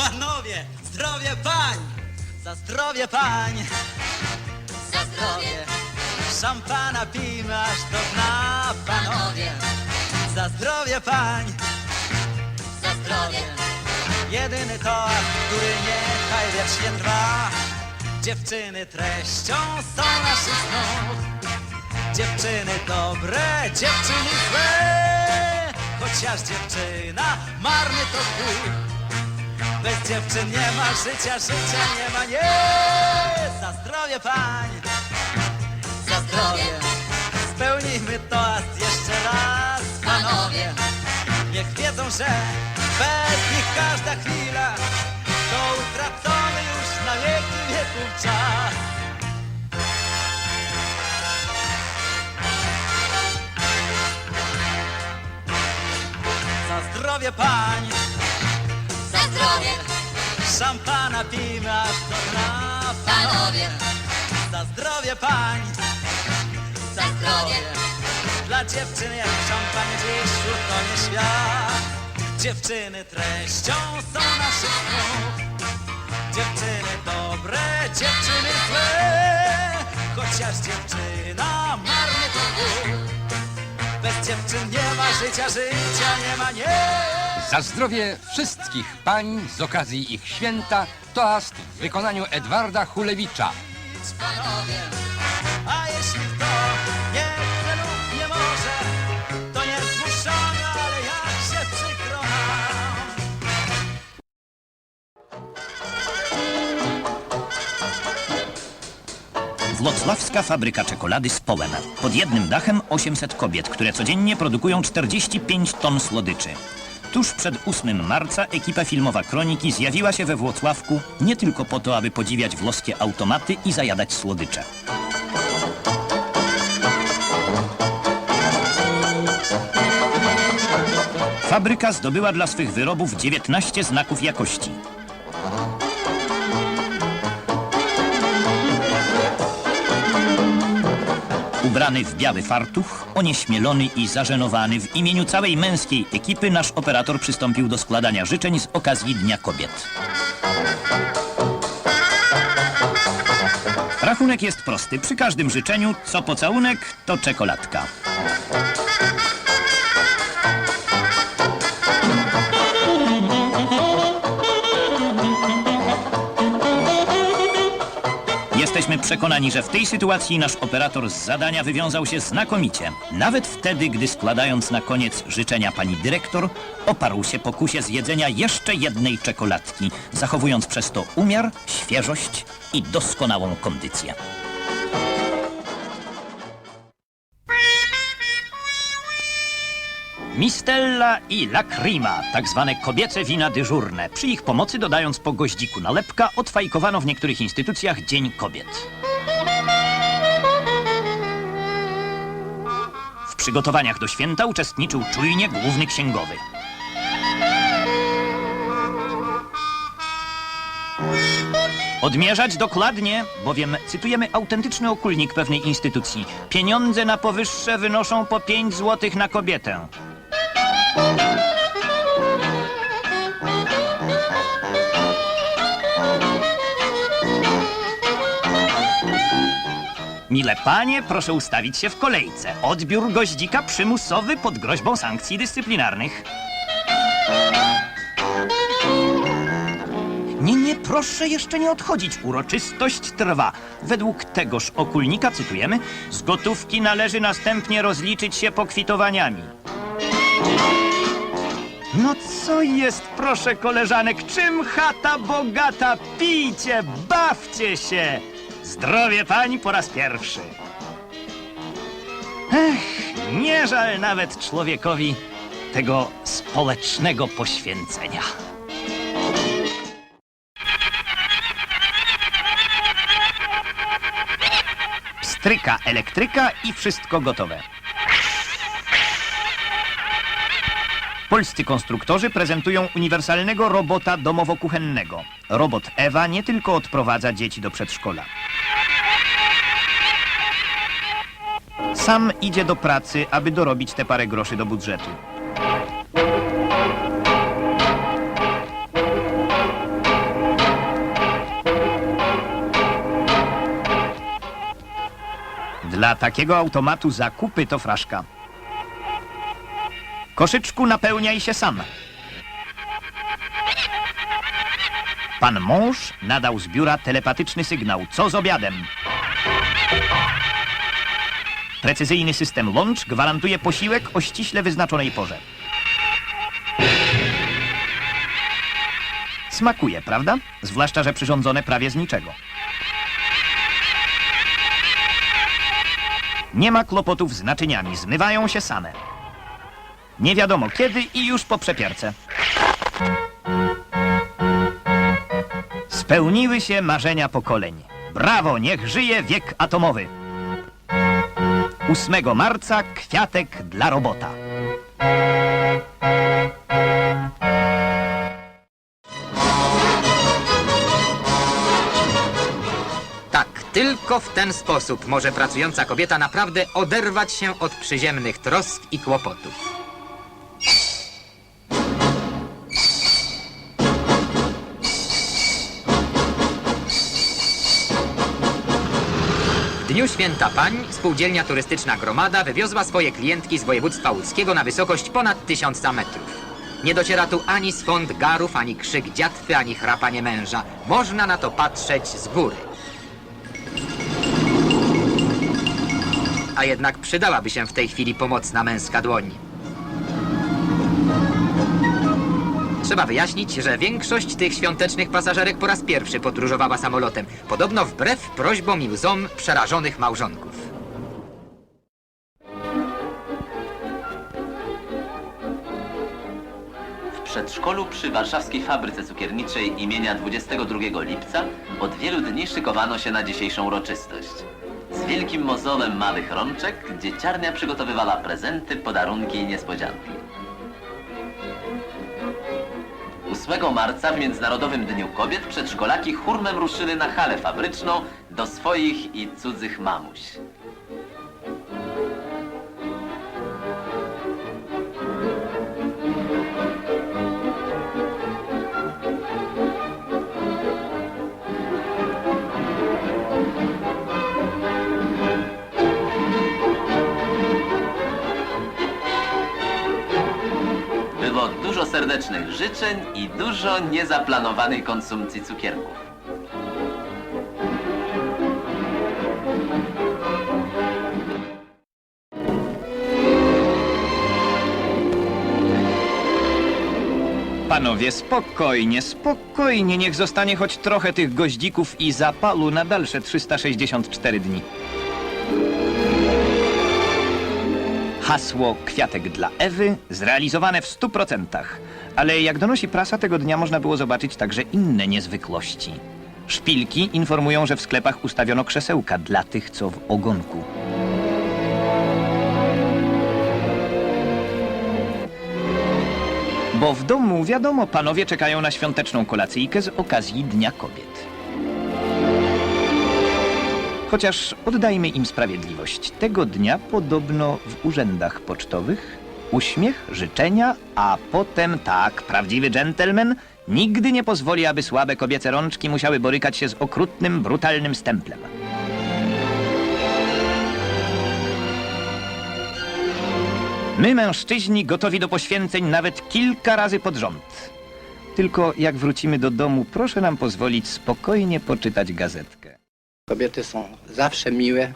Panowie, zdrowie pań! Za zdrowie pań! Za zdrowie, Szampana pijmy aż do dna, panowie! Za zdrowie pań! za zdrowie, Jedyny toast, który niechaj wiecznie trwa. Dziewczyny treścią są naszych snów. Dziewczyny dobre, dziewczyny złe. Chociaż dziewczyna marny to twój. Dziewczyn nie ma życia, życia nie ma, nie. Za zdrowie pań, za zdrowie, spełnijmy toast jeszcze raz, panowie. Niech wiedzą, że bez nich każda chwila to utracony już na wieki wieków czas. Za zdrowie pań, szampana aż do dna, panowie, Za zdrowie pań, za zdrowie, Dla dziewczyn jak szampan dziś utonie świat. Dziewczyny treścią są naszych snów Dziewczyny dobre, dziewczyny złe. Chociaż dziewczyna marny to Bóg Bez dziewczyn nie ma życia, życia nie ma, nie Za zdrowie wszystkich pań z okazji ich święta toast w wykonaniu Edwarda Hulewicza. panowie, A jeśli kto nie chce lub nie może To nie zmuszony, ale jak się przykro nam Włocławska fabryka czekolady z Połem. Pod jednym dachem 800 kobiet, które codziennie produkują 45 ton słodyczy. Tuż przed 8 marca ekipa filmowa Kroniki zjawiła się we Włocławku nie tylko po to, aby podziwiać włoskie automaty i zajadać słodycze. Fabryka zdobyła dla swych wyrobów 19 znaków jakości. Ubrany w biały fartuch, onieśmielony i zażenowany w imieniu całej męskiej ekipy nasz operator przystąpił do składania życzeń z okazji Dnia Kobiet. Rachunek jest prosty. Przy każdym życzeniu, co pocałunek, to czekoladka. Jesteśmy przekonani, że w tej sytuacji nasz operator z zadania wywiązał się znakomicie. Nawet wtedy, gdy składając na koniec życzenia pani dyrektor, oparł się pokusie zjedzenia jeszcze jednej czekoladki, zachowując przez to umiar, świeżość i doskonałą kondycję. Mistella i Lacrima, tak zwane kobiece wina dyżurne. Przy ich pomocy, dodając po goździku nalepka, odfajkowano w niektórych instytucjach Dzień Kobiet. W przygotowaniach do święta uczestniczył czujnie główny księgowy. Odmierzać dokładnie, bowiem cytujemy autentyczny okulnik pewnej instytucji. Pieniądze na powyższe wynoszą po 5 złotych na kobietę. Mile panie, proszę ustawić się w kolejce. Odbiór goździka przymusowy pod groźbą sankcji dyscyplinarnych. Nie, nie, proszę jeszcze nie odchodzić. Uroczystość trwa. Według tegoż okulnika, cytujemy, z gotówki należy następnie rozliczyć się pokwitowaniami. No co jest, proszę koleżanek, czym chata bogata? Pijcie, bawcie się! Zdrowie pani po raz pierwszy. Ech, nie żal nawet człowiekowi tego społecznego poświęcenia. Stryka, elektryka i wszystko gotowe. Polscy konstruktorzy prezentują uniwersalnego robota domowo-kuchennego. Robot Ewa nie tylko odprowadza dzieci do przedszkola. Sam idzie do pracy, aby dorobić te parę groszy do budżetu. Dla takiego automatu zakupy to fraszka. Koszyczku napełniaj się sam. Pan mąż nadał z biura telepatyczny sygnał. Co z obiadem? Precyzyjny system Launch gwarantuje posiłek o ściśle wyznaczonej porze. Smakuje, prawda? Zwłaszcza, że przyrządzone prawie z niczego. Nie ma kłopotów z naczyniami, zmywają się same. Nie wiadomo kiedy i już po przepiarce. Spełniły się marzenia pokoleń. Brawo, niech żyje wiek atomowy. 8 marca kwiatek dla robota. Tak, tylko w ten sposób może pracująca kobieta naprawdę oderwać się od przyziemnych trosk i kłopotów. Dniu święta pań spółdzielnia turystyczna Gromada wywiozła swoje klientki z województwa łódzkiego na wysokość ponad tysiąca metrów. Nie dociera tu ani swąd garów, ani krzyk dziatwy, ani chrapanie męża. Można na to patrzeć z góry. A jednak przydałaby się w tej chwili pomocna męska dłoń. Trzeba wyjaśnić, że większość tych świątecznych pasażerek po raz pierwszy podróżowała samolotem. Podobno wbrew prośbom i łzom przerażonych małżonków. W przedszkolu przy warszawskiej fabryce cukierniczej imienia 22 lipca od wielu dni szykowano się na dzisiejszą uroczystość. Z wielkim mozolem małych rączek dzieciarnia przygotowywała prezenty, podarunki i niespodzianki. 8 marca w Międzynarodowym Dniu Kobiet przedszkolaki hurmem ruszyły na halę fabryczną do swoich i cudzych mamuś. Serdecznych życzeń i dużo niezaplanowanej konsumpcji cukierków. Panowie, spokojnie, spokojnie, niech zostanie choć trochę tych goździków i zapalu na dalsze 364 dni. Hasło Kwiatek dla Ewy zrealizowane w 100%. Ale jak donosi prasa, tego dnia można było zobaczyć także inne niezwykłości. Szpilki informują, że w sklepach ustawiono krzesełka dla tych, co w ogonku. Bo w domu, wiadomo, panowie czekają na świąteczną kolacyjkę z okazji Dnia Kobiet. Chociaż oddajmy im sprawiedliwość. Tego dnia podobno w urzędach pocztowych uśmiech, życzenia, a potem tak, prawdziwy dżentelmen nigdy nie pozwoli, aby słabe kobiece rączki musiały borykać się z okrutnym, brutalnym stemplem. My, mężczyźni, gotowi do poświęceń nawet kilka razy pod rząd. Tylko jak wrócimy do domu, proszę nam pozwolić spokojnie poczytać gazetkę. Kobiety są zawsze miłe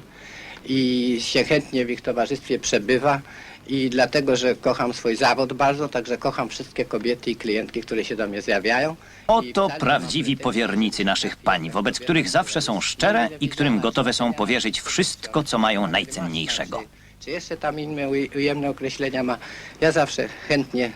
i się chętnie w ich towarzystwie przebywa i dlatego, że kocham swój zawód bardzo, także kocham wszystkie kobiety i klientki, które się do mnie zjawiają. Oto prawdziwi powiernicy naszych pań, wobec których zawsze są szczere i którym gotowe są powierzyć wszystko, co mają najcenniejszego. Czy jeszcze tam inne uj- ujemne określenia ma? Ja zawsze chętnie